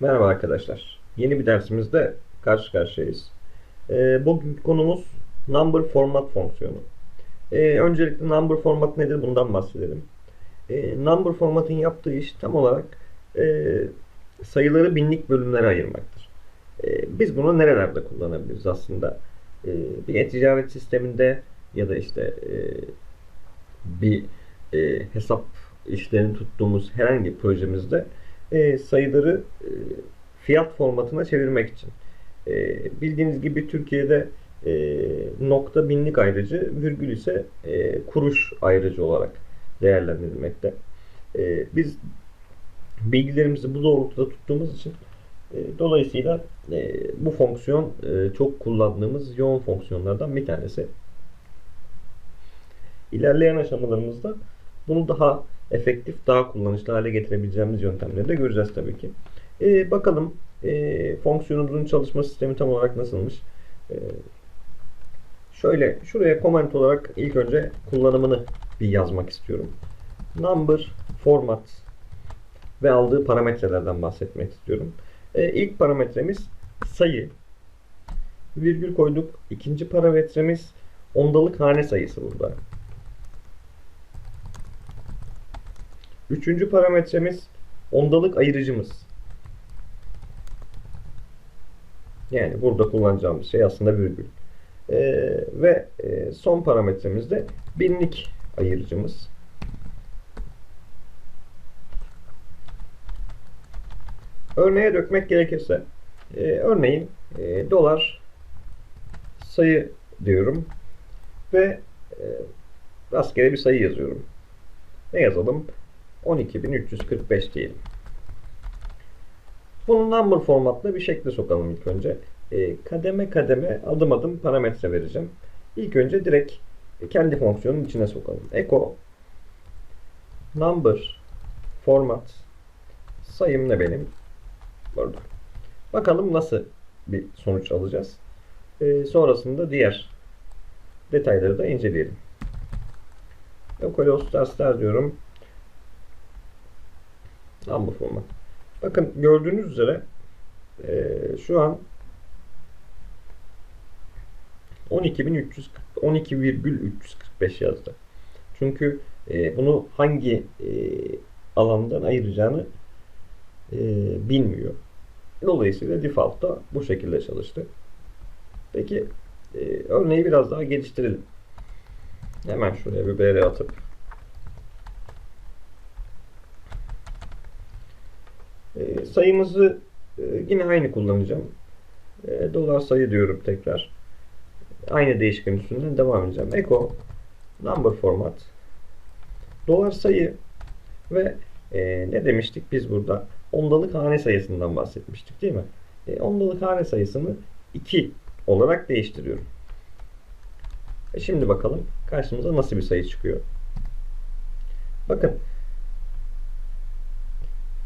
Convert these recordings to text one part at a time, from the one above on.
Merhaba arkadaşlar. Yeni bir dersimizde karşı karşıyayız. Ee, bugünkü konumuz number format fonksiyonu. Ee, öncelikle number format nedir bundan bahsedelim. Ee, number formatın yaptığı iş tam olarak e, sayıları binlik bölümlere ayırmaktır. Ee, biz bunu nerelerde kullanabiliriz aslında? Ee, bir e-ticaret sisteminde ya da işte e, bir e, hesap işlerini tuttuğumuz herhangi bir projemizde e, sayıları e, fiyat formatına çevirmek için. E, bildiğiniz gibi Türkiye'de e, nokta binlik ayrıcı, virgül ise e, kuruş ayrıcı olarak değerlendirilmekte. E, biz bilgilerimizi bu doğrultuda tuttuğumuz için e, dolayısıyla e, bu fonksiyon e, çok kullandığımız yoğun fonksiyonlardan bir tanesi. İlerleyen aşamalarımızda bunu daha efektif, daha kullanışlı hale getirebileceğimiz yöntemleri de göreceğiz tabii ki. E, bakalım e, fonksiyonumuzun çalışma sistemi tam olarak nasılmış? E, şöyle şuraya comment olarak ilk önce kullanımını bir yazmak istiyorum. Number, format ve aldığı parametrelerden bahsetmek istiyorum. E, ilk parametremiz sayı. Virgül koyduk. İkinci parametremiz ondalık hane sayısı burada. Üçüncü parametremiz ondalık ayırıcımız. Yani burada kullanacağımız şey aslında virgül. Ee, ve e, son parametremiz de binlik ayırıcımız. Örneğe dökmek gerekirse e, örneğin e, dolar sayı diyorum ve e, rastgele bir sayı yazıyorum. Ne yazalım? 12.345 diyelim. Bunu number formatlı bir şekilde sokalım ilk önce. E, kademe kademe adım adım parametre vereceğim. İlk önce direkt kendi fonksiyonun içine sokalım. Echo number format sayım ne benim? Burada. Bakalım nasıl bir sonuç alacağız. E, sonrasında diğer detayları da inceleyelim. Localhost star diyorum. Number format. Bakın gördüğünüz üzere e, şu an 12.300 12,345 yazdı. Çünkü e, bunu hangi e, alandan ayıracağını e, bilmiyor. Dolayısıyla default'ta bu şekilde çalıştı. Peki e, örneği biraz daha geliştirelim. Hemen şuraya bir BR atıp E, sayımızı e, yine aynı kullanacağım. E, dolar sayı diyorum tekrar. Aynı değişken üstünden devam edeceğim. Echo number format dolar sayı ve e, ne demiştik biz burada? Ondalık hane sayısından bahsetmiştik değil mi? E, ondalık hane sayısını 2 olarak değiştiriyorum. E şimdi bakalım karşımıza nasıl bir sayı çıkıyor. Bakın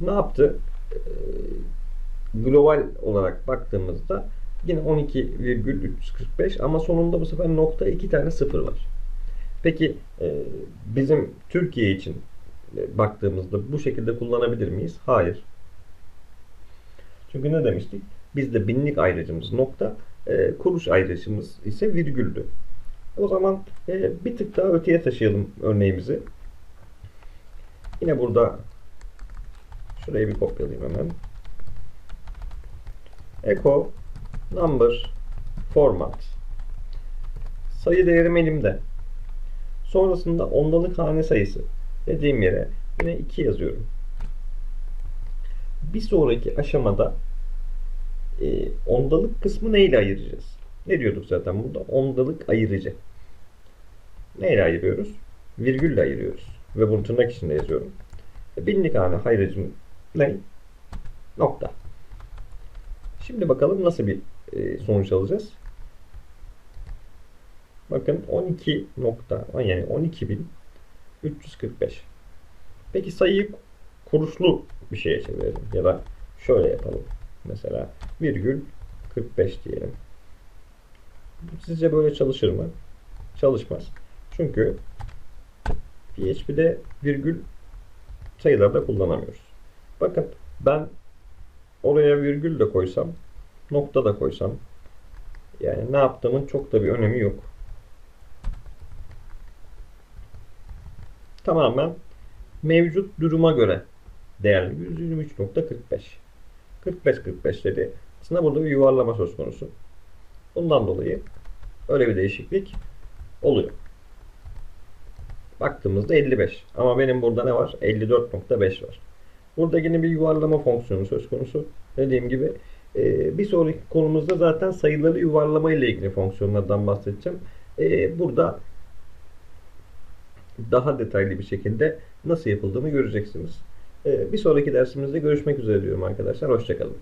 ne yaptı? Global olarak baktığımızda yine 12,345 ama sonunda bu sefer nokta iki tane sıfır var. Peki e, bizim Türkiye için e, baktığımızda bu şekilde kullanabilir miyiz? Hayır. Çünkü ne demiştik? Bizde binlik ayrıcımız nokta, e, kuruş ayrıcımız ise virgüldü. O zaman bir tık daha öteye taşıyalım örneğimizi. Yine burada Şurayı bir kopyalayayım hemen. Echo number format. Sayı değerim elimde. Sonrasında ondalık hane sayısı dediğim yere yine 2 yazıyorum. Bir sonraki aşamada e, ondalık kısmı neyle ayıracağız? Ne diyorduk zaten burada? Ondalık ayırıcı. Neyle ayırıyoruz? Virgülle ayırıyoruz. Ve bunu tırnak içinde yazıyorum. Binlik hane hayrıcım ne? Nokta. Şimdi bakalım nasıl bir e, sonuç alacağız. Bakın 12 nokta yani 12.345. Peki sayıyı kuruşlu bir şeye çevirelim ya da şöyle yapalım. Mesela virgül 45 diyelim. Sizce böyle çalışır mı? Çalışmaz. Çünkü PHP'de virgül sayılarda kullanamıyoruz. Bakın ben oraya virgül de koysam, nokta da koysam, yani ne yaptığımın çok da bir önemi yok. Tamamen mevcut duruma göre değerli 123.45. 45-45 dedi. Aslında burada bir yuvarlama söz konusu. Bundan dolayı öyle bir değişiklik oluyor. Baktığımızda 55. Ama benim burada ne var? 54.5 var. Burada yine bir yuvarlama fonksiyonu söz konusu. Dediğim gibi e, bir sonraki konumuzda zaten sayıları yuvarlama ile ilgili fonksiyonlardan bahsedeceğim. E, burada daha detaylı bir şekilde nasıl yapıldığını göreceksiniz. E, bir sonraki dersimizde görüşmek üzere diyorum arkadaşlar. Hoşçakalın.